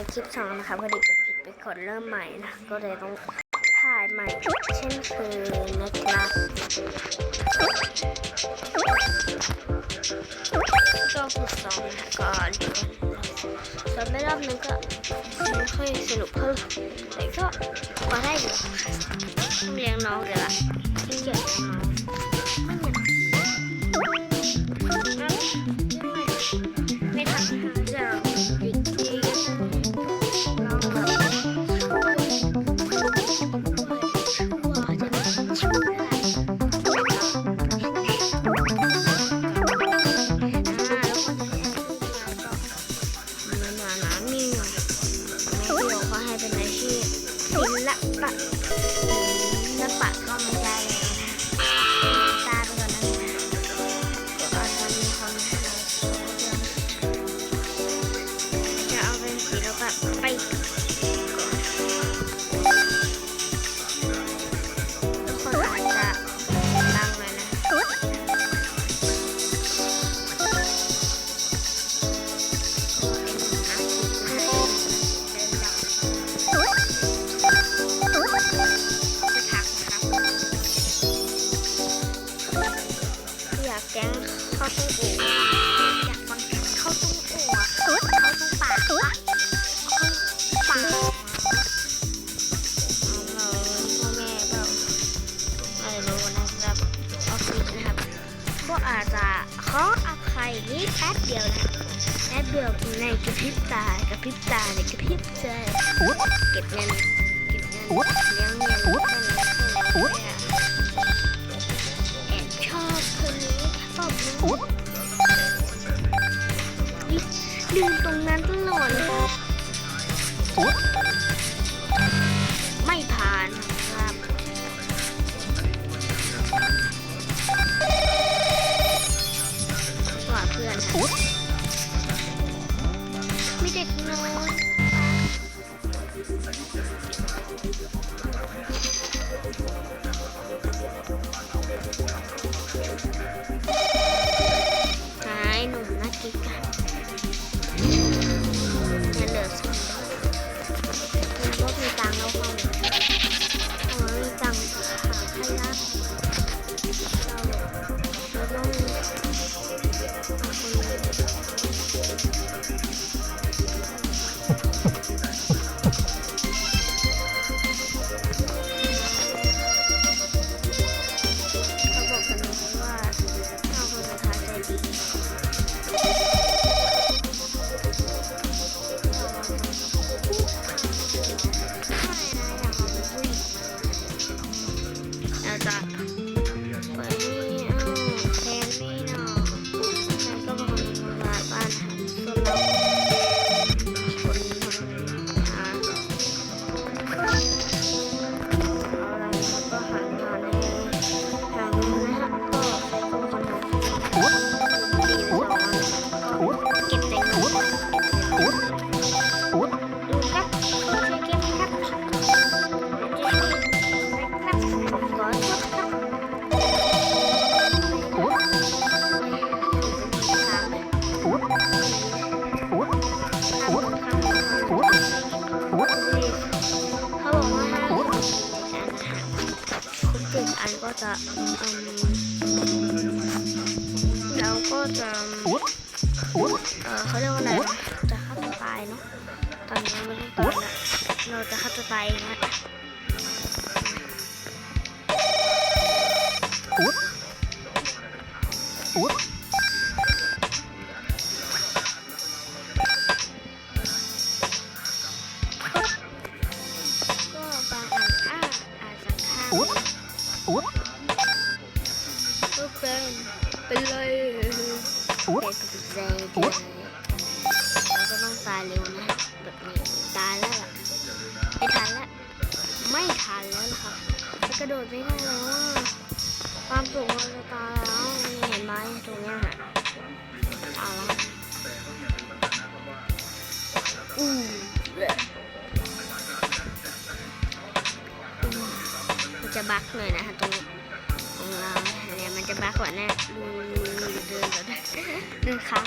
คลิปสองนะคะพอดีกดผิดไปกดเริ่มใหม่นะ ก็เลยต้องถ่ายใหม่เช่นเคยนะครับก็ฝึกซ้อมก่อนซ้อมไม่รอบนึงก็ไม่ค่อยสนุกเท่าไหร่แต่ก็พอได้อยู่เลี้ยงน้องเดี๋ยวละที่เกียจเลี้ยงน้อง แป๊บเดียวนะแป๊บเดียวในกระพริบตากระพริบตาในกระพริบเจเก็บเงินเก็บเงินเลี้ยงเงินแค่นั้นแค่นแอบชอบคนนี้ชอบรู้ลืมตรงนั้นตลอดเลย จะอืมเราก็จะเขาเรียกว่าอะไรจะฆ่าตัวตายเนาะตอนนี้ไม่ต้องตายเราจะฆ่าตัวตายเองนะ สูงเราจะตายแล้วนี่เห็นไหมตรงเนี้ยฮะตายแล้วอู้เลยอู้มันจะบักหน่อยนะคะตรงของเราเนี่ยมันจะบักกว่าแน่ดูเดินแบบเดินค้าง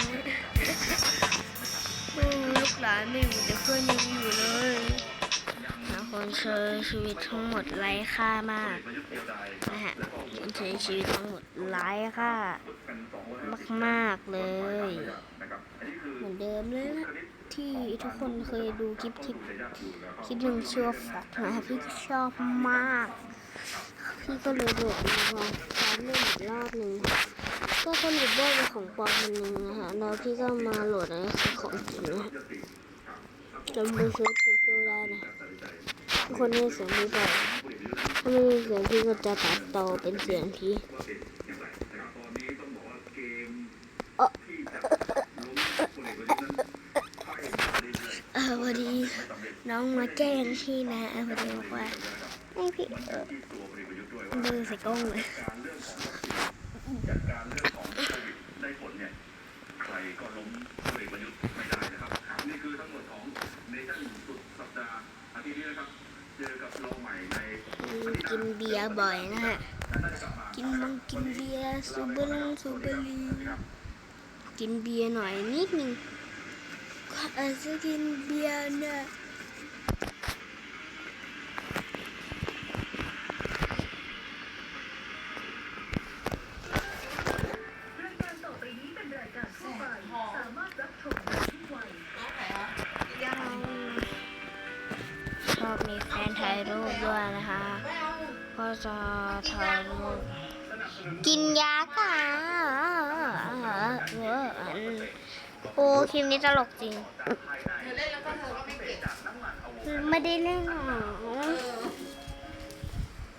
ลูกหลานไม่อยู่แต่เพื่อนยังอยู่เลย คนใช้ชีวิตทั้งหมดไร้ค่ามากนะฮะคนใช้ชีวิตทั้งหมดไร้ค่ามากๆเลย เหมือนเดิมเลยนะที่ทุกคนเคยดูคลิปคลิปคลิปหนึ่งชื่อฟอกนะครับพี่ชอบมาก พี่ก็เลยโดดมาลองซ้อมเล่นอีกรอบหนึ่งก็สนุกด้วยเป็นของปลอมมันหนึ่งนะฮะแล้วพี่ก็มาโหลดอันนี้คือของจริงนะฮะลองดูเซิร์ชกูเกิลได้นะ คนได้เสียงพี่บ่อยถ้าไม่มีเสียงพี่ก็จะตัดต่อเป็นเสียงพี่เอ่อเออพอดีน้องมาแจ้งพี่นะพอดีบอกว่าให้พี่เออมือใส่กล้องเลย จัดการเรื่องของโควิดได้ผลเนี่ย ใครก็ล้มพลเอกประยุทธ์ไม่ได้นะครับ นี่คือทั้งหมดของเนชั่นสุดสัปดาห์อาทิตย์นี้นะครับ เจอกับเราใหม่ใน กินเบีย ร์บ่อยนะฮะ กินมังกินเบียร์สูบเบอร์สูบเบอรีกินเบียร์หน่อยนิดหนึ่งก็อาจจะกินเบียร์นะ จะถ่ายรูปกินยาก่ะเอออันโอ้คลิปนี้ตลกจริงเธอเล่นแล้วก็เธอก็ไม่เก็บไม่ได้เล่นหรอ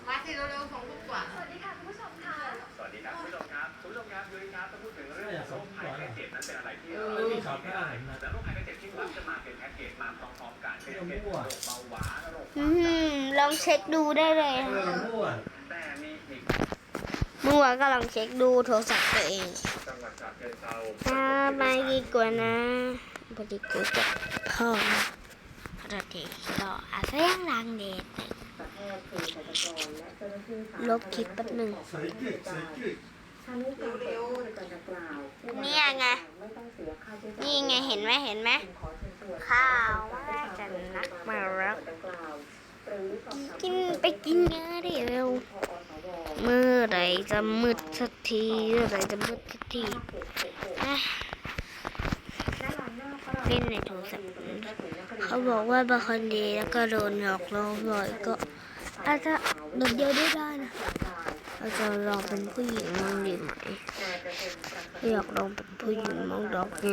มาที่เร็วๆของลูกกว่าสวัสดีค่ะคุณผู้ชมค่ะสวัสดีครับคุณผู้ชมครับคุณผู้ชมครับยุ้ยครับถ้าพูดถึงเรื่องโรคภัยไข้เจ็บนั้นเป็นอะไรที่เราเออครับไม่ได้แต่โรคภัยไข้เจ็บที่มักจะมาเป็นแพ็กเกจมาพร้ ลองเช็คดูได้เลยนะมั่วก็ลองเช็คดูโทรศัพท์ตัวเองถ้าไม่ดีกว่านะบริกูจะพ่อรเด็กต่ออาเซียงรางเดชลบคลิปแป๊บหนึ่ง เร็วเนี่ยไง นี่ไงเห็นไหมเห็นไหมข้าวว่าจะนักมารับกินไปกินเนื้อดิเร็ว เมื่อไหรจะมืดสักทีเมื่อไหรจะมืดสักทีอะเล่นในโทรศัพท์เขาบอกว่าบางคนดีแล้วก็โดนหลอกลวงบ่อยก็อาจจะโดนเดียวได้ได้นะ เราจะลองเป็นผู้หญิงมองดีไหมอยากลองเป็นผู้หญิงมองดอกไง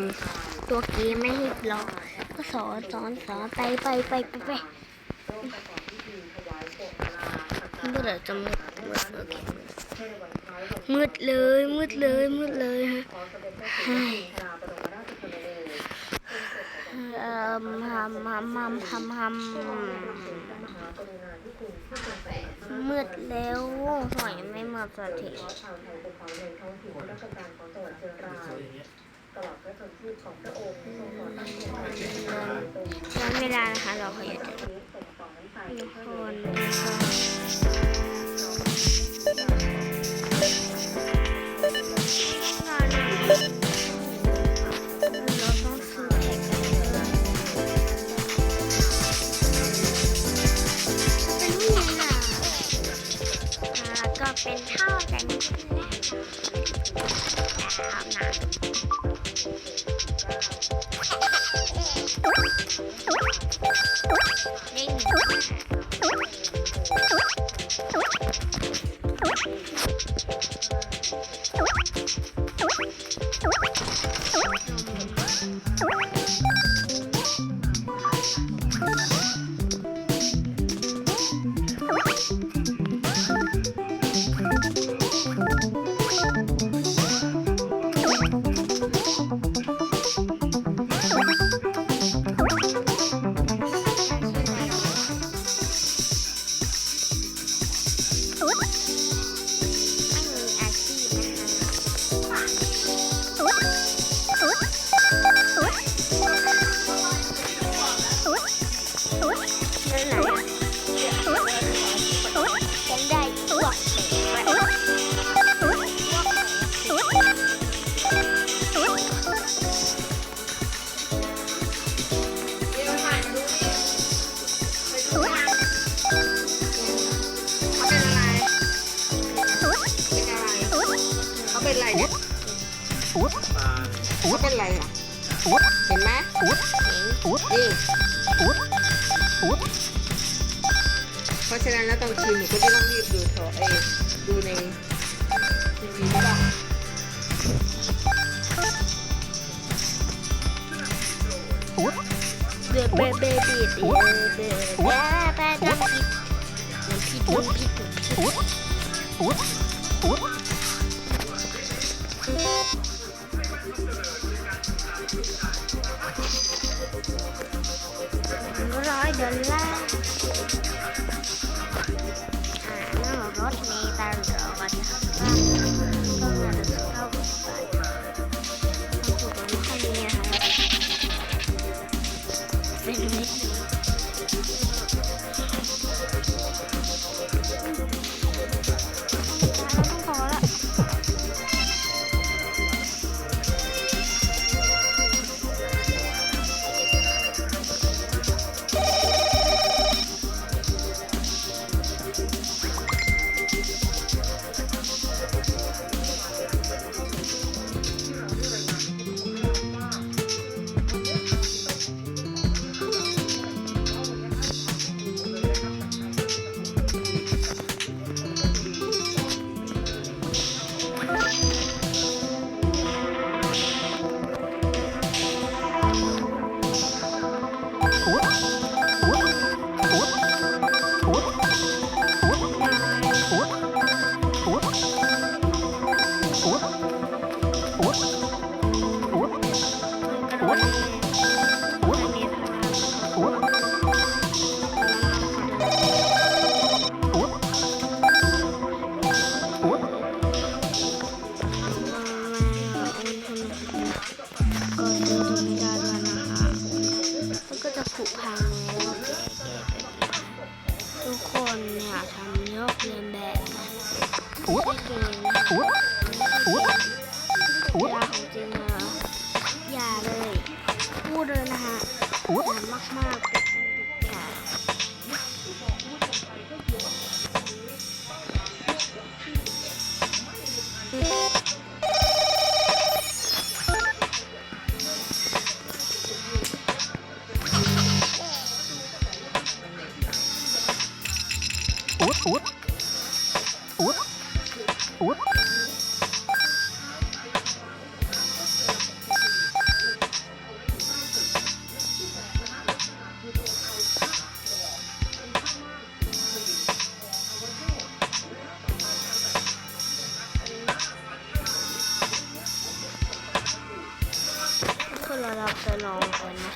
ตัวเกมไม่ให้ลองก็สอนสอนสอนไปไปไปไปไปเมื่อไหร่จะมืดมืดโอเคมืดเลยมืดเลยมืดเลยฮะ เฮ้ยเอ่อฮัมฮัมฮัมฮัมฮัมมืดแล้วหอยไม่มืดสักทีสวยอย่างเงี้ยย้อนเวลานะคะเราขอหยุดทุ เป็นเท่ากันอาบน้ำ เห็นไหมเห็นนี่เพราะฉะนั้นแล้วตอนคืนหนูก็จะต้องรีบดูโทรเอดูในทีวีใช่ป่ะเดือเบเบบีเดือดเดือดแย่แปดน้ำพริกน้ำพริกน้ำพริกน้ำพริก ร้ ก็จ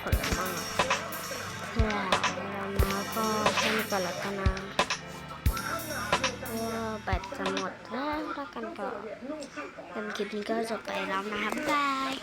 ผลไม้เพื่อเรามาก็แค่นี้ก่อนละกันนะเพื่อแบตจะหมดแล้วแล้วกันก็คลิปนี้ก็จบไปแล้วนะครับบ๊ายบาย